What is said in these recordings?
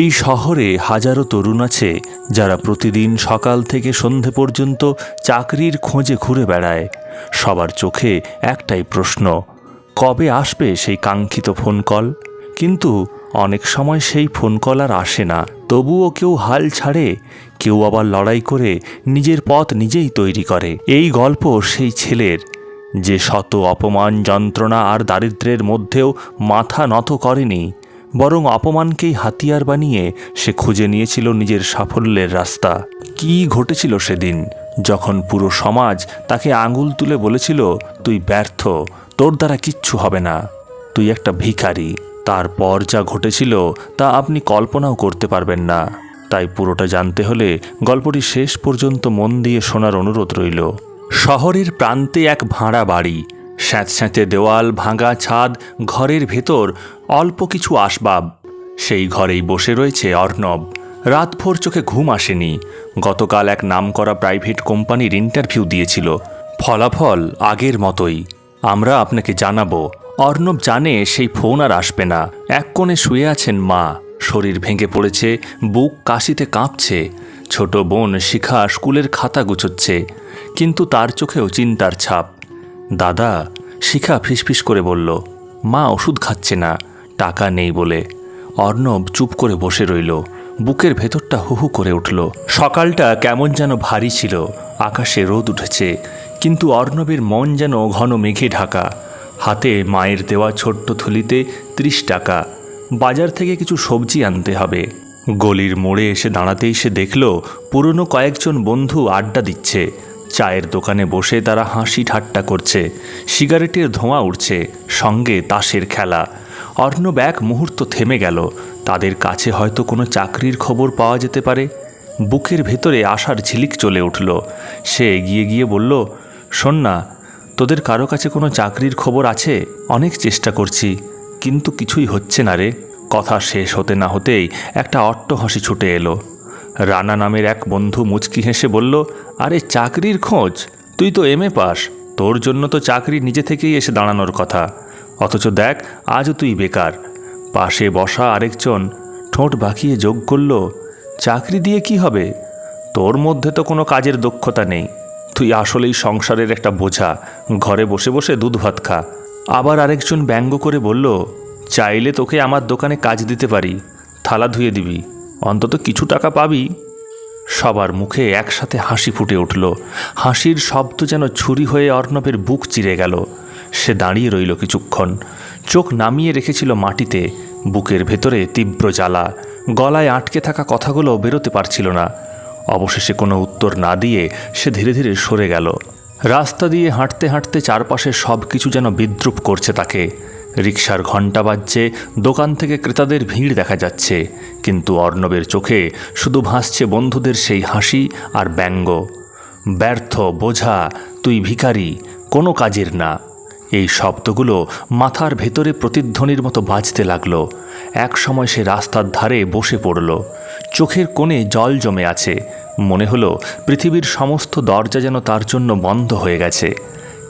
এই শহরে হাজারো তরুণ আছে যারা প্রতিদিন সকাল থেকে সন্ধে পর্যন্ত চাকরির খোঁজে ঘুরে বেড়ায়। সবার চোখে একটাই প্রশ্ন, কবে আসবে সেই কাঙ্ক্ষিত ফোন কল কিন্তু অনেক সময় সেই ফোন কল আর আসে না। তবুও কেউ হাল ছাড়ে, কেউ আবার লড়াই করে নিজের পথ নিজেই তৈরি করে। এই গল্প সেই ছেলের, যে শত অপমান যন্ত্রণা আর দারিদ্র্যের মধ্যেও মাথা নত করেনি। বরং অপমানকেই হাতিয়ার বানিয়ে সে খুঁজে নিয়েছিল নিজের সাফল্যের রাস্তা। কি ঘটেছিল সেদিন? যখন পুরো সমাজ তাকে আঙুল তুলে বলেছিল, তুই ব্যর্থ, তোর দ্বারা কিচ্ছু হবে না। তুই একটা ভিখারি। তারপর যা ঘটেছিল তা আপনি কল্পনাও করতে পারবেন না। তাই পুরোটা জানতে হলে গল্পটি শেষ পর্যন্ত মন দিয়ে শোনার অনুরোধ রইল। শহরের প্রান্তে এক ভাড়া বাড়ি। স্যাঁতস্যাঁতে দেওয়াল, ভাঙা ছাদ, ঘরের ভেতর, অল্প কিছু আসবাব। সেই ঘরেই বসে রয়েছে অর্ণব। রাতভর চোখে ঘুম আসেনি। গতকাল এক নামকরা প্রাইভেট কোম্পানির ইন্টারভিউ দিয়েছিল। ফলাফল আগের মতোই। আমরা আপনাকে জানাব। অর্ণব জানে সেই ফোন আর আসবে না। এক কোণে শুয়ে আছেন মা। শরীর ভেঙে পড়েছে, বুক কাশিতে কাঁপছে। ছোট বোন শিখা স্কুলের খাতা গুছোচ্ছে। কিন্তু তার চোখেও চিন্তার ছাপ। দাদা, শিখা ফিসফিস করে বলল, মা ওষুধ খাচ্ছে না, টাকা নেই বলে। অর্ণব চুপ করে বসে রইল। বুকের ভেতরটা হুহু করে উঠল। সকালটা কেমন যেন ভারী ছিল, আকাশে রোদ উঠেছে, কিন্তু অর্ণবের মন যেন ঘন মেঘে ঢাকা। হাতে মায়ের দেওয়া ছোট্ট থলিতে ত্রিশ টাকা। বাজার থেকে কিছু সবজি আনতে হবে। গলির মোড়ে এসে দাঁড়াতেই সে দেখল, পুরনো কয়েকজন বন্ধু আড্ডা দিচ্ছে। চায়ের দোকানে বসে তারা হাসি ঠাট্টা করছে। সিগারেটের ধোঁয়া উঠছে সঙ্গে তাসের খেলা। অর্ণব এক মুহূর্ত থেমে গেল। তাদের কাছে হয়তো কোনো চাকরির খবর পাওয়া যেতে পারে। বুকের ভেতরে আশার ঝিলিক চলে উঠল। সে এগিয়ে গিয়ে বলল শোন না তোদের কারও কাছে কোনো চাকরির খবর আছে? অনেক চেষ্টা করছি, কিন্তু কিছুই হচ্ছে না রে। কথা শেষ হতে না হতেই একটা অট্ট হাসি ছুটে এলো। রানা নামের এক বন্ধু মুচকি হেসে বলল, আরে চাকরির খোঁজ, তুই তো এম এ পাস, তোর জন্য তো চাকরি নিজে থেকেই এসে দাঁড়ানোর কথা। অথচ দেখ, আজও তুই বেকার। পাশে বসা আরেকজন, ঠোঁট বাঁকিয়ে যোগ করল, চাকরি দিয়ে কি হবে? তোর মধ্যে তো কোনো কাজের দক্ষতা নেই। তুই আসলেই সংসারের একটা বোঝা, ঘরে বসে বসে দুধ ভাত খা। আবার আরেকজন ব্যঙ্গ করে বলল, চাইলে তোকে আমার দোকানে কাজ দিতে পারি, থালা ধুয়ে দিবি। অন্তত কিছু টাকা পাবি। সবার মুখে একসাথে হাসি ফুটে উঠল। হাসির শব্দ যেন ছুরি হয়ে অর্ণবের বুক চিরে গেল। সে দাঁড়িয়ে রইল কিছুক্ষণ। চোখ নামিয়ে রেখেছিল মাটিতে। বুকের ভেতরে তীব্র জ্বালা। গলায় আটকে থাকা কথাগুলো বেরোতে পারছিল না। অবশেষে কোনো উত্তর না দিয়ে সে ধীরে ধীরে সরে গেল। রাস্তা দিয়ে হাঁটতে হাঁটতে চারপাশে সব কিছু যেন বিদ্রুপ করছে তাকে। রিক্সার ঘণ্টা বাজছে, দোকান থেকে ক্রেতাদের ভিড় দেখা যাচ্ছে। কিন্তু অর্ণবের চোখে শুধু ভাসছে বন্ধুদের সেই হাসি আর ব্যঙ্গ। ব্যর্থ, বোঝা, তুই ভিখারি, কোনো কাজের না। এই শব্দগুলো মাথার ভেতরে প্রতিধ্বনির মতো বাজতে লাগল। এক সময় সে রাস্তার ধারে বসে পড়ল। চোখের কোণে জল জমে আছে। মনে হলো পৃথিবীর সমস্ত দরজা যেন তার জন্য বন্ধ হয়ে গেছে।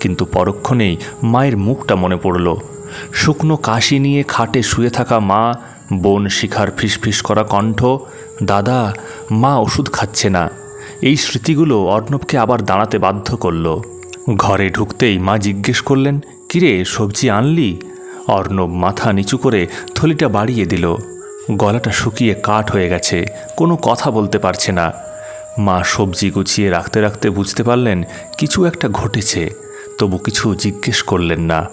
কিন্তু পরক্ষণেই মায়ের মুখটা মনে পড়ল। শুকনো কাশি নিয়ে খাটে শুয়ে থাকা মা, বোন শিখার ফিসফিস করা কণ্ঠ, দাদা, মা ওষুধ খাচ্ছে না। এই স্মৃতিগুলো অর্ণবকে আবার দাঁড়াতে বাধ্য করল। ঘরে ঢুকতেই মা জিজ্ঞেস করলেন, কিরে, সবজি আনলি? অর্ণব মাথা নিচু করে থলিটা বাড়িয়ে দিল। গলাটা শুকিয়ে কাঠ হয়ে গেছে, কোনো কথা বলতে পারছে না। মা সবজি গুছিয়ে রাখতে রাখতে বুঝতে পারলেন, কিছু একটা ঘটেছে। তবু কিছু জিজ্ঞেস করলেন না।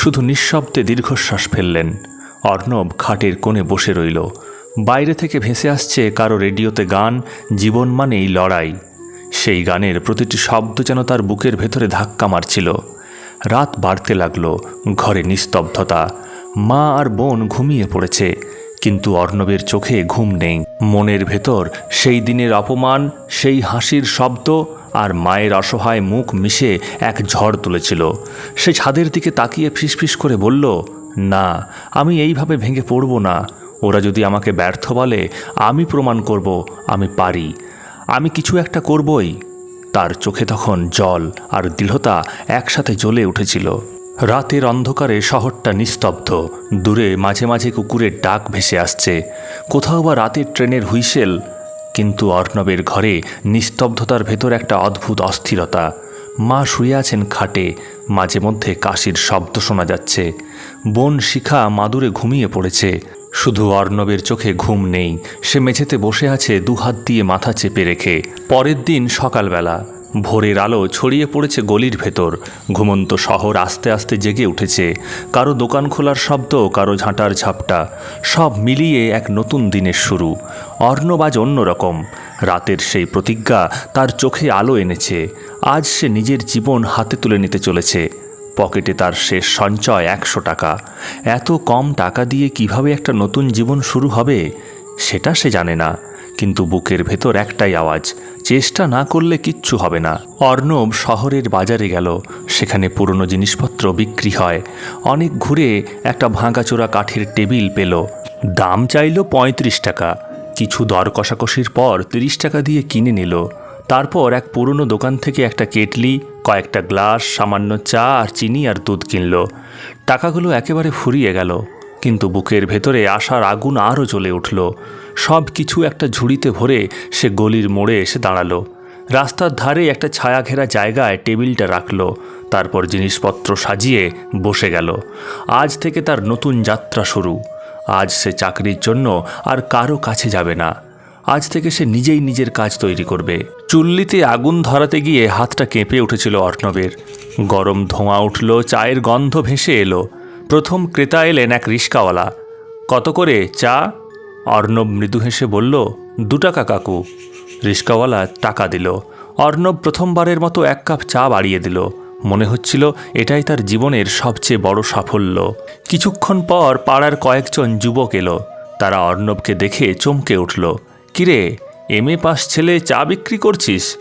শুধু নিঃশব্দে দীর্ঘশ্বাস ফেললেন। অর্ণব খাটের কোণে বসে রইল। বাইরে থেকে ভেসে আসছে কারও রেডিওতে গান, জীবন মানেই লড়াই। সেই গানের প্রতিটি শব্দ যেন তার বুকের ভেতরে ধাক্কা মারছিল। রাত বাড়তে লাগল, ঘরে নিস্তব্ধতা। মা আর বোন ঘুমিয়ে পড়েছে, কিন্তু অর্ণবের চোখে ঘুম নেই। মনের ভেতর সেই দিনের অপমান, সেই হাসির শব্দ আর মায়ের অসহায় মুখ মিশে এক ঝড় তুলেছিল। সে ছাদের দিকে তাকিয়ে ফিসফিস করে বলল, না, আমি এইভাবে ভেঙে পড়ব না। ওরা যদি আমাকে ব্যর্থ বলে, আমি প্রমাণ করব, আমি পারি। আমি কিছু একটা করবই। তার চোখে তখন জল আর দৃঢ়তা একসাথে জ্বলে উঠেছিল। রাতের অন্ধকারে শহরটা নিস্তব্ধ। দূরে মাঝে মাঝে কুকুরের ডাক ভেসে আসছে। কোথাও বা রাতের ট্রেনের হুইসেল কিন্তু অর্ণবের ঘরে নিস্তব্ধতার ভেতর একটা অদ্ভুত অস্থিরতা। মা শুয়ে আছেন খাটে, মাঝে মধ্যে কাশির শব্দ শোনা যাচ্ছে। বোন শিখা মাদুরে ঘুমিয়ে পড়েছে। শুধু অর্ণবের চোখে ঘুম নেই, সে মেঝেতে বসে আছে দুহাত দিয়ে মাথা চেপে রেখে। পরের দিন সকালবেলা। ভোরের আলো ছড়িয়ে পড়েছে গলির ভেতর। ঘুমন্ত শহর আস্তে আস্তে জেগে উঠেছে। কারও দোকান খোলার শব্দ, কারও ঝাঁটার ঝাপটা। সব মিলিয়ে এক নতুন দিনের শুরু। অর্ণবাজ অন্যরকম রাতের সেই প্রতিজ্ঞা তার চোখে আলো এনেছে। আজ সে নিজের জীবন হাতে তুলে নিতে চলেছে। পকেটে তার শেষ সঞ্চয় একশো টাকা। এত কম টাকা দিয়ে কীভাবে একটা নতুন জীবন শুরু হবে? সেটা সে জানে না। কিন্তু বুকের ভেতর একটাই আওয়াজ। চেষ্টা না করলে কিচ্ছু হবে না। অর্ণব শহরের বাজারে গেল। সেখানে পুরনো জিনিসপত্র বিক্রি হয়। অনেক ঘুরে একটা ভাঙাচোরা কাঠের টেবিল পেল। দাম চাইল পঁয়ত্রিশ টাকা। কিছু দর কষাকষির পর তিরিশ টাকা দিয়ে কিনে নিল। তারপর এক পুরনো দোকান থেকে একটা কেটলি, কয়েকটা গ্লাস, সামান্য চা আর চিনি আর দুধ কিনল। টাকাগুলো একেবারে ফুরিয়ে গেল। কিন্তু বুকের ভেতরে আশার আগুন আরও জ্বলে উঠল। সব কিছু একটা ঝুড়িতে ভরে সে গলির মোড়ে এসে দাঁড়াল। রাস্তার ধারে একটা ছায়া ঘেরা জায়গায় টেবিলটা রাখল, তারপর জিনিসপত্র সাজিয়ে বসে গেল। আজ থেকে তার নতুন যাত্রা শুরু। আজ সে চাকরির জন্য আর কারও কাছে যাবে না। আজ থেকে সে নিজেই নিজের কাজ তৈরি করবে। চুল্লিতে আগুন ধরাতে গিয়ে হাতটা কেঁপে উঠেছিল অর্ণবের। গরম ধোঁয়া উঠল, চায়ের গন্ধ ভেসে এলো। প্রথম ক্রেতা এলেন এক রিস্কাওয়ালা। কত করে, চা? অর্ণব মৃদু হেসে বলল দু টাকা কাকু। রিস্কাওয়ালা টাকা দিল। অর্ণব প্রথমবারের মতো এক কাপ চা বাড়িয়ে দিল। মনে হচ্ছিল এটাই তার জীবনের সবচেয়ে বড় সাফল্য। কিছুক্ষণ পর পাড়ার কয়েকজন যুবক এলো। তারা অর্ণবকে দেখে চমকে উঠল। কিরে এম এ পাস ছেলে চা বিক্রি করছিস?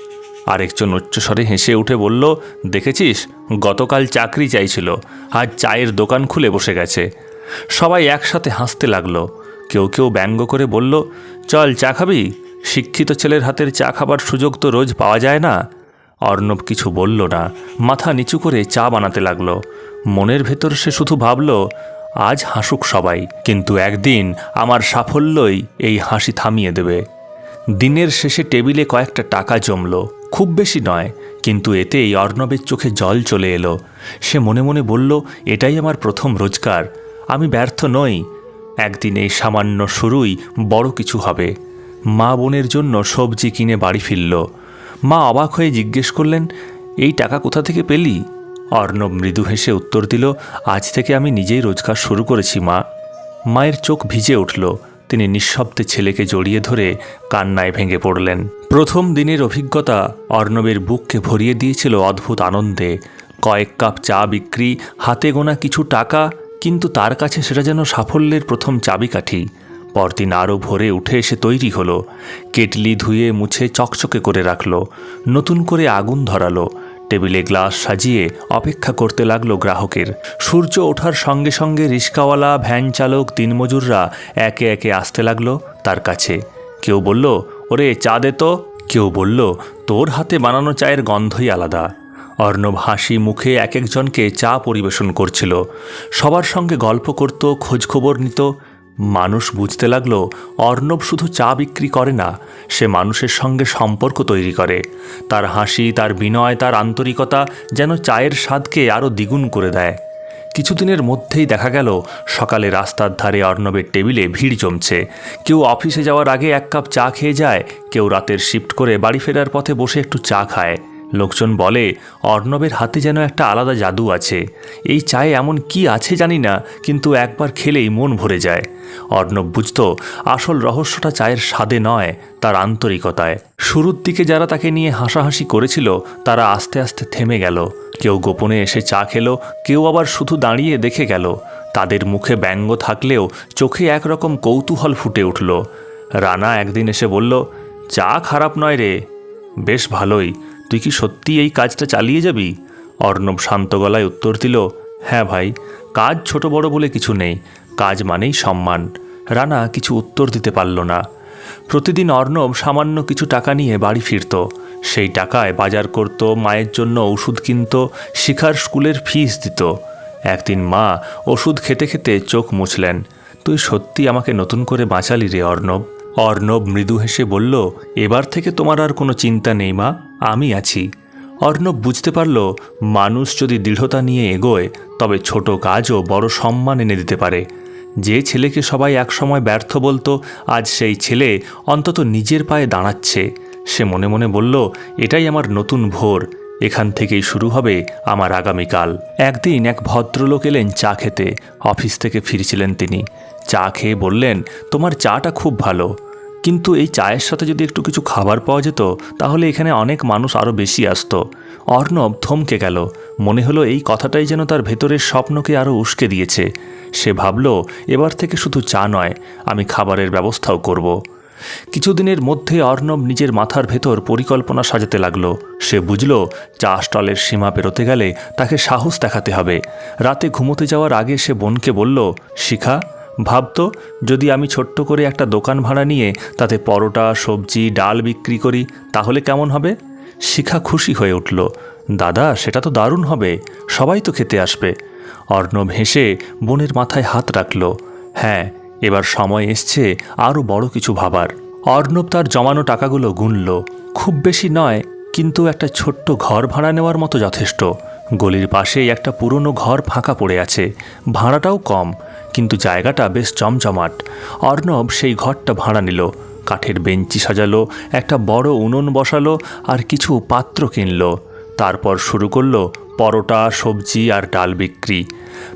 আরেকজন উচ্চস্বরে হেসে উঠে বলল, দেখেছিস, গতকাল চাকরি চাইছিল। আজ চায়ের দোকান খুলে বসে গেছে। সবাই একসাথে হাসতে লাগল। কেউ কেউ ব্যঙ্গ করে বলল, চল চা খাবি? শিক্ষিত ছেলের হাতের চা খাবার সুযোগ তো রোজ পাওয়া যায় না। অর্ণব কিছু বলল না, মাথা নিচু করে চা বানাতে লাগল। মনের ভেতর সে শুধু ভাবল, আজ হাসুক সবাই, কিন্তু একদিন আমার সাফল্যই এই হাসি থামিয়ে দেবে। দিনের শেষে টেবিলে কয়েকটা টাকা জমল, খুব বেশি নয়, কিন্তু এতেই অর্ণবের চোখে জল চলে এলো। সে মনে মনে বলল, এটাই আমার প্রথম রোজগার, আমি ব্যর্থ নই। একদিন এই সামান্য শুরুই বড় কিছু হবে। মা বোনের জন্য সবজি কিনে বাড়ি ফিরল। মা অবাক হয়ে জিজ্ঞেস করলেন, এই টাকা কোথা থেকে পেলি? অর্ণব মৃদু হেসে উত্তর দিল, আজ থেকে আমি নিজেই রোজগার শুরু করেছি, মা। মায়ের চোখ ভিজে উঠল। তিনি নিঃশব্দে ছেলেকে জড়িয়ে ধরে কান্নায় ভেঙে পড়লেন। প্রথম দিনের অভিজ্ঞতা অর্ণবের বুককে ভরিয়ে দিয়েছিল অদ্ভুত আনন্দে। কয়েক কাপ চা বিক্রি, হাতে গোনা কিছু টাকা কিন্তু তার কাছে সেটা যেন সাফল্যের প্রথম চাবিকাঠি। পরদিন আরও ভোরে উঠে এসে তৈরি হলো। কেটলি ধুয়ে মুছে চকচকে করে রাখল। নতুন করে আগুন ধরালো। টেবিলে গ্লাস সাজিয়ে অপেক্ষা করতে লাগল গ্রাহকের। সূর্য ওঠার সঙ্গে সঙ্গে রিস্কাওয়ালা, ভ্যান চালক দিনমজুররা একে একে আসতে লাগল তার কাছে। কেউ বলল, ওরে চা দে তো। কেউ বলল, তোর হাতে বানানো চায়ের গন্ধই আলাদা। অর্ণব হাসি মুখে এক একজনকে চা পরিবেশন করছিল। সবার সঙ্গে গল্প করত, খোঁজখবর নিত। মানুষ বুঝতে লাগল, অর্ণব শুধু চা বিক্রি করে না, সে মানুষের সঙ্গে সম্পর্ক তৈরি করে। তার হাসি, তার বিনয়, তার আন্তরিকতা যেন চায়ের স্বাদকে আরও দ্বিগুণ করে দেয়। কিছুদিনের মধ্যেই দেখা গেল, সকালে রাস্তার ধারে অর্ণবের টেবিলে ভিড় জমছে। কেউ অফিসে যাওয়ার আগে এক কাপ চা খেয়ে যায়, কেউ রাতের শিফট করে বাড়ি ফেরার পথে বসে একটু চা খায়। লোকজন বলে, অর্ণবের হাতে যেন একটা আলাদা জাদু আছে। এই চায়ে এমন কি আছে জানি না, কিন্তু একবার খেলেই মন ভরে যায়। অর্ণব বুঝত, আসল রহস্যটা চায়ের স্বাদে নয়, তার আন্তরিকতায়। শুরুর দিকে যারা তাকে নিয়ে হাসাহাসি করেছিল, তারা আস্তে আস্তে থেমে গেল। কেউ গোপনে এসে চা খেলো, কেউ আবার শুধু দাঁড়িয়ে দেখে গেল। তাদের মুখে ব্যঙ্গ থাকলেও চোখে একরকম কৌতূহল ফুটে উঠল। রানা একদিন এসে বলল, চা খারাপ নয় রে। বেশ ভালোই। তুই কি সত্যি এই কাজটা চালিয়ে যাবি? অর্ণব শান্ত গলায় উত্তর দিল হ্যাঁ ভাই, কাজ ছোট বড় বলে কিছু নেই, কাজ মানেই সম্মান। রানা কিছু উত্তর দিতে পারল না। প্রতিদিন অর্ণব সামান্য কিছু টাকা নিয়ে বাড়ি ফিরত। সেই টাকায় বাজার করত, মায়ের জন্য ওষুধ কিনত, শিখার স্কুলের ফিস দিত। একদিন মা ওষুধ খেতে খেতে চোখ মুছলেন, তুই সত্যি আমাকে নতুন করে বাঁচালি রে অর্ণব? অর্ণব মৃদু হেসে বলল, এবার থেকে তোমার আর কোনো চিন্তা নেই মা। আমি আছি। অর্ণব বুঝতে পারল, মানুষ যদি দৃঢ়তা নিয়ে এগোয়, তবে ছোট কাজও বড় সম্মান এনে দিতে পারে। যে ছেলেকে সবাই একসময় ব্যর্থ বলতো, আজ সেই ছেলে অন্তত নিজের পায়ে দাঁড়াচ্ছে। সে মনে মনে বলল, এটাই আমার নতুন ভোর। এখান থেকেই শুরু হবে আমার আগামীকাল। একদিন এক ভদ্রলোক এলেন চা খেতে। অফিস থেকে ফিরছিলেন তিনি। চা খেয়ে বললেন, তোমার চাটা খুব ভালো। কিন্তু এই চায়ের সাথে যদি একটু কিছু খাবার পাওয়া যেত, তাহলে এখানে অনেক মানুষ আরও বেশি আসতো। অর্ণব থমকে গেল। মনে হলো এই কথাটাই যেন তার ভেতরের স্বপ্নকে আরও উস্কে দিয়েছে। সে ভাবল, এবার থেকে শুধু চা নয়, আমি খাবারের ব্যবস্থাও করব। কিছুদিনের মধ্যে অর্ণব নিজের মাথার ভেতর পরিকল্পনা সাজাতে লাগল। সে বুঝল, চা স্টলের সীমা পেরোতে গেলে তাকে সাহস দেখাতে হবে। রাতে ঘুমোতে যাওয়ার আগে সে বোনকে বলল, শিখা ভাবতো, যদি আমি ছোট্ট করে একটা দোকান ভাড়া নিয়ে তাতে পরোটা, সবজি, ডাল বিক্রি করি, তাহলে কেমন হবে? শিখা খুশি হয়ে উঠল, দাদা, সেটা তো দারুণ হবে, সবাই তো খেতে আসবে। অর্ণব হেসে বোনের মাথায় হাত রাখল হ্যাঁ এবার সময় এসছে আরও বড় কিছু ভাবার। অর্ণব তার জমানো টাকাগুলো গুনল, খুব বেশি নয়, কিন্তু একটা ছোট্ট ঘর ভাড়া নেওয়ার মতো যথেষ্ট। গলির পাশেই একটা পুরনো ঘর ফাঁকা পড়ে আছে, ভাড়াটাও কম। কিন্তু জায়গাটা বেশ জমজমাট অর্ণব সেই ঘরটা ভাড়া নিল, কাঠের বেঞ্চি সাজালো, একটা বড় উনুন বসালো আর কিছু পাত্র কিনলো। তারপর শুরু করল পরোটা, সবজি আর ডাল বিক্রি।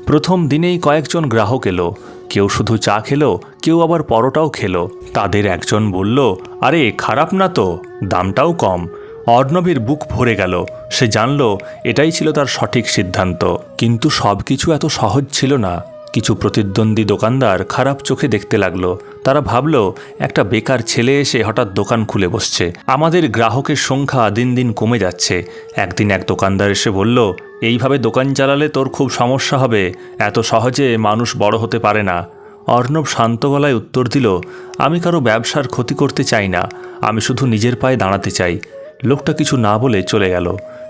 প্রথম দিনেই কয়েকজন গ্রাহক এলো। কেউ শুধু চা খেলো, কেউ আবার পরোটাও খেলো। তাদের একজন বলল, আরে, খারাপ না তো, দামটাও কম। অর্ণবের বুক ভরে গেল। সে জানল, এটাই ছিল তার সঠিক সিদ্ধান্ত। কিন্তু সব কিছু এত সহজ ছিল না। কিছু প্রতিদ্বন্দ্বী দোকানদার খারাপ চোখে দেখতে লাগল। তারা ভাবল, একটা বেকার ছেলে এসে হঠাৎ দোকান খুলে বসছে। আমাদের গ্রাহকের সংখ্যা দিন দিন কমে যাচ্ছে। একদিন এক দোকানদার এসে বলল, এইভাবে দোকান চালালে তোর খুব সমস্যা হবে। এত সহজে মানুষ বড় হতে পারে না। অর্ণব শান্ত গলায় উত্তর দিল, আমি কারও ব্যবসার ক্ষতি করতে চাই না। আমি শুধু নিজের পায়ে দাঁড়াতে চাই। লোকটা কিছু না বলে চলে গেল,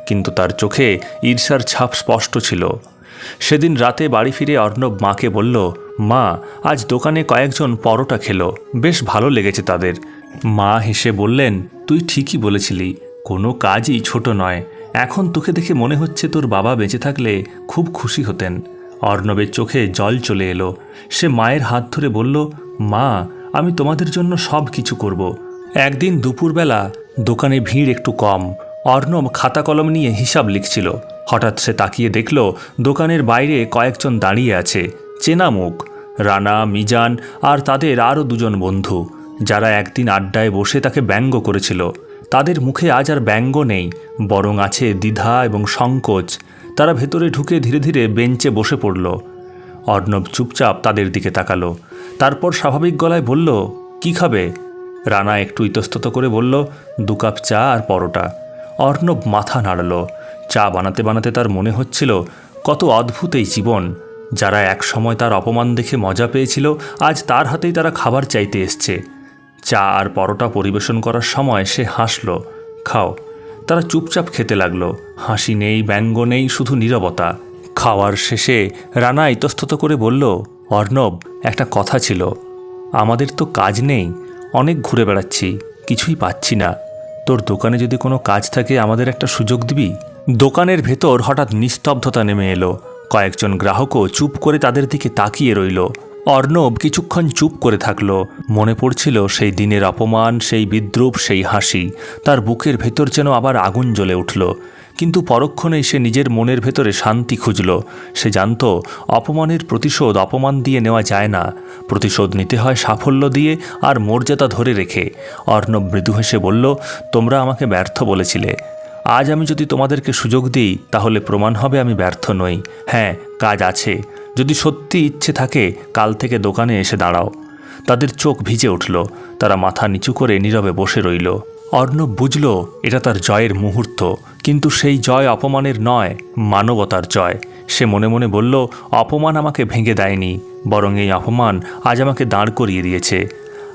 কিন্তু তার চোখে ঈর্ষার ছাপ স্পষ্ট ছিল। সেদিন রাতে বাড়ি ফিরে অর্ণব মাকে বলল, মা, আজ দোকানে কয়েকজন পরোটা খেলো, বেশ ভালো লেগেছে তাদের। মা হেসে বললেন, তুই ঠিকই বলেছিলি, কোনো কাজই ছোট নয়। এখন তোকে দেখে মনে হচ্ছে তোর বাবা বেঁচে থাকলে খুব খুশি হতেন। অর্ণবের চোখে জল চলে এলো। সে মায়ের হাত ধরে বলল, মা, আমি তোমাদের জন্য সব কিছু করব। একদিন দুপুরবেলা দোকানে ভিড় একটু কম। অর্ণব খাতা কলম নিয়ে হিসাব লিখছিল। হঠাৎ সে তাকিয়ে দেখল দোকানের বাইরে কয়েকজন দাঁড়িয়ে আছে চেনা মুখ রানা, মিজান আর তাদের আরও দুজন বন্ধু। যারা একদিন আড্ডায় বসে তাকে ব্যঙ্গ করেছিল। তাদের মুখে আজ আর ব্যঙ্গ নেই, বরং আছে দ্বিধা এবং সংকোচ। তারা ভেতরে ঢুকে ধীরে ধীরে বেঞ্চে বসে পড়ল। অর্ণব চুপচাপ তাদের দিকে তাকালো। তারপর স্বাভাবিক গলায় বলল, কি খাবে? রানা একটু ইতস্তত করে বলল, দু কাপ চা আর পরোটা। অর্ণব মাথা নাড়ল। চা বানাতে বানাতে তার মনে হচ্ছিল কত অদ্ভুত এই জীবন, যারা এক সময় তার অপমান দেখে মজা পেয়েছিল, আজ তার হাতেই তারা খাবার চাইতে এসছে। চা আর পরোটা পরিবেশন করার সময় সে হাসল, খাও। তারা চুপচাপ খেতে লাগল, হাসি নেই, ব্যঙ্গ নেই, শুধু নীরবতা। খাওয়ার শেষে রানা ইতস্তত করে বলল, অর্ণব, একটা কথা ছিল। আমাদের তো কাজ নেই, অনেক ঘুরে বেড়াচ্ছি, কিছুই পাচ্ছি না। তোর দোকানে যদি কোনো কাজ থাকে, আমাদের একটা সুযোগ দিবি? দোকানের ভেতর হঠাৎ নিস্তব্ধতা নেমে এলো। কয়েকজন গ্রাহকও চুপ করে তাদের দিকে তাকিয়ে রইল। অর্ণব কিছুক্ষণ চুপ করে থাকল। মনে পড়ছিল সেই দিনের অপমান, সেই বিদ্রুপ, সেই হাসি। তার বুকের ভেতর যেন আবার আগুন জ্বলে উঠল। কিন্তু পরক্ষণেই সে নিজের মনের ভেতরে শান্তি খুঁজল। সে জানত, অপমানের প্রতিশোধ অপমান দিয়ে নেওয়া যায় না। প্রতিশোধ নিতে হয় সাফল্য দিয়ে আর মর্যাদা ধরে রেখে। অর্ণব মৃদু হেসে বলল, তোমরা আমাকে ব্যর্থ বলেছিলে। আজ আমি যদি তোমাদেরকে সুযোগ দিই, তাহলে প্রমাণ হবে আমি ব্যর্থ নই। হ্যাঁ কাজ আছে। যদি সত্যি ইচ্ছে থাকে, কাল থেকে দোকানে এসে দাঁড়াও। তাদের চোখ ভিজে উঠল। তারা মাথা নিচু করে নীরবে বসে রইল। অর্ণব বুঝল, এটা তার জয়ের মুহূর্ত। কিন্তু সেই জয় অপমানের নয়, মানবতার জয়। সে মনে মনে বলল, অপমান আমাকে ভেঙে দেয়নি, বরং এই অপমান আজ আমাকে দাঁড় করিয়ে দিয়েছে।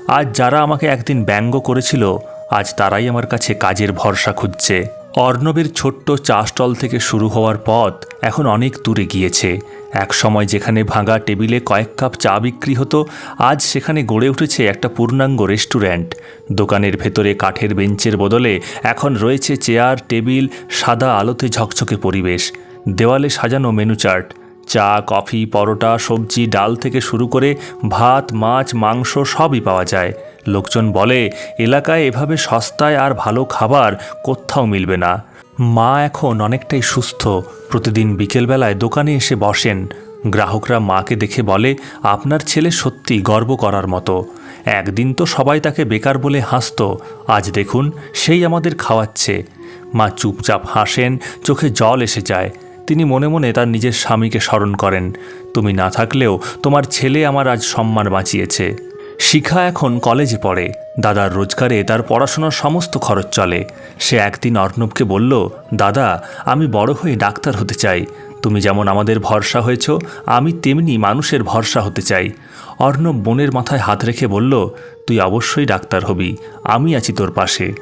আজ যারা আমাকে একদিন ব্যঙ্গ করেছিল, আজ তারাই আমার কাছে কাজের ভরসা খুঁজছে। অর্ণবের ছোট্ট চা স্টল থেকে শুরু হওয়ার পথ এখন অনেক দূরে গিয়েছে। এক সময় যেখানে ভাঙা টেবিলে কয়েক কাপ চা বিক্রি হতো, আজ সেখানে গড়ে উঠেছে একটা পূর্ণাঙ্গ রেস্টুরেন্ট। দোকানের ভেতরে কাঠের বেঞ্চের বদলে এখন রয়েছে চেয়ার, টেবিল, সাদা আলোতে ঝকঝকে পরিবেশ। দেওয়ালে সাজানো মেনু চার্ট। চা, কফি, পরোটা, সবজি, ডাল থেকে শুরু করে ভাত, মাছ, মাংস সবই পাওয়া যায়। লোকজন বলে, এলাকায় এভাবে সস্তায় আর ভালো খাবার কোথাও মিলবে না। মা এখন অনেকটাই সুস্থ। প্রতিদিন বিকেলবেলায় দোকানে এসে বসেন। গ্রাহকরা মাকে দেখে বলে, আপনার ছেলে সত্যি গর্ব করার মতো। একদিন তো সবাই তাকে বেকার বলে হাসত। আজ দেখুন, সেই আমাদের খাওয়াচ্ছে। মা চুপচাপ হাসেন, চোখে জল এসে যায়। তিনি মনে মনে তার নিজের স্বামীকে স্মরণ করেন, তুমি না থাকলেও তোমার ছেলে আমার আজ সম্মান বাঁচিয়েছে। শিখা এখন কলেজে পড়ে। দাদার রোজগারে তার পড়াশোনার সমস্ত খরচ চলে। সে একদিন অর্ণবকে বলল, দাদা, আমি বড় হয়ে ডাক্তার হতে চাই। তুমি যেমন আমাদের ভরসা হয়েছ, আমি তেমনি মানুষের ভরসা হতে চাই। অর্ণব বোনের মাথায় হাত রেখে বলল, তুই অবশ্যই ডাক্তার হবি, আমি আছি তোর পাশে।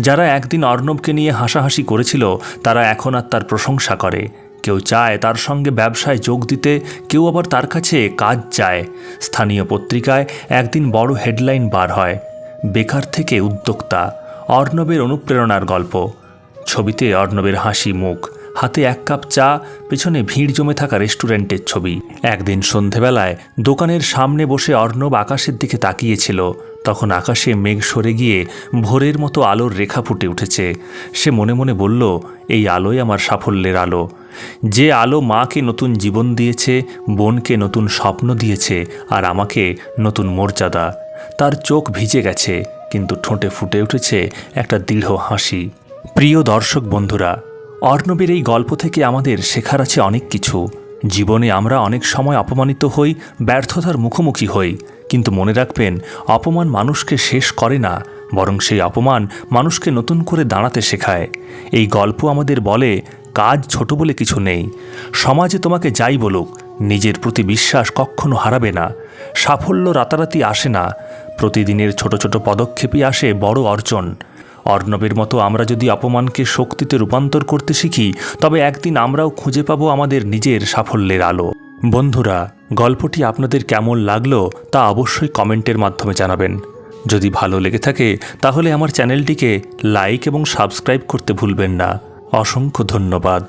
যারা একদিন অর্ণবকে নিয়ে হাসাহাসি করেছিল, তারা এখন আর তার প্রশংসা করে। কেউ চায় তার সঙ্গে ব্যবসায় যোগ দিতে, কেউ আবার তার কাছে কাজ চায়। স্থানীয় পত্রিকায় একদিন বড় হেডলাইন বার হয়, বেকার থেকে উদ্যোক্তা, অর্ণবের অনুপ্রেরণার গল্প। ছবিতে অর্ণবের হাসি মুখ, হাতে এক কাপ চা, পেছনে ভিড় জমে থাকা রেস্টুরেন্টের ছবি। একদিন সন্ধেবেলায় দোকানের সামনে বসে অর্ণব আকাশের দিকে তাকিয়েছিল, তখন আকাশে মেঘ সরে গিয়ে ভোরের মতো আলোর রেখা ফুটে উঠেছে। সে মনে মনে বলল, এই আলোই আমার সাফল্যের আলো। যে আলো মাকে নতুন জীবন দিয়েছে, বোনকে নতুন স্বপ্ন দিয়েছে আর আমাকে নতুন মর্যাদা। তার চোখ ভিজে গেছে, কিন্তু ঠোঁটে ফুটে উঠেছে একটা দৃঢ় হাসি। প্রিয় দর্শক বন্ধুরা, অর্ণবের এই গল্প থেকে আমাদের শেখার আছে অনেক কিছু। জীবনে আমরা অনেক সময় অপমানিত হই, ব্যর্থতার মুখোমুখি হই, কিন্তু মনে রাখবেন, অপমান মানুষকে শেষ করে না, বরং সেই অপমান মানুষকে নতুন করে দাঁড়াতে শেখায়। এই গল্প আমাদের বলে কাজ ছোট বলে কিছু নেই। সমাজে তোমাকে যাই বলুক, নিজের প্রতি বিশ্বাস কখনো হারাবে না। সাফল্য রাতারাতি আসে না। প্রতিদিনের ছোট ছোট পদক্ষেপই আসে বড় অর্জন। অর্ণবের মতো আমরা যদি অপমানকে শক্তিতে রূপান্তর করতে শিখি, তবে একদিন আমরাও খুঁজে পাবো আমাদের নিজের সাফল্যের আলো। বন্ধুরা, গল্পটি আপনাদের কেমন লাগল তা অবশ্যই কমেন্টের মাধ্যমে জানাবেন। যদি ভালো লেগে থাকে, তাহলে আমার চ্যানেলটিকে লাইক এবং সাবস্ক্রাইব করতে ভুলবেন না। অসংখ্য ধন্যবাদ।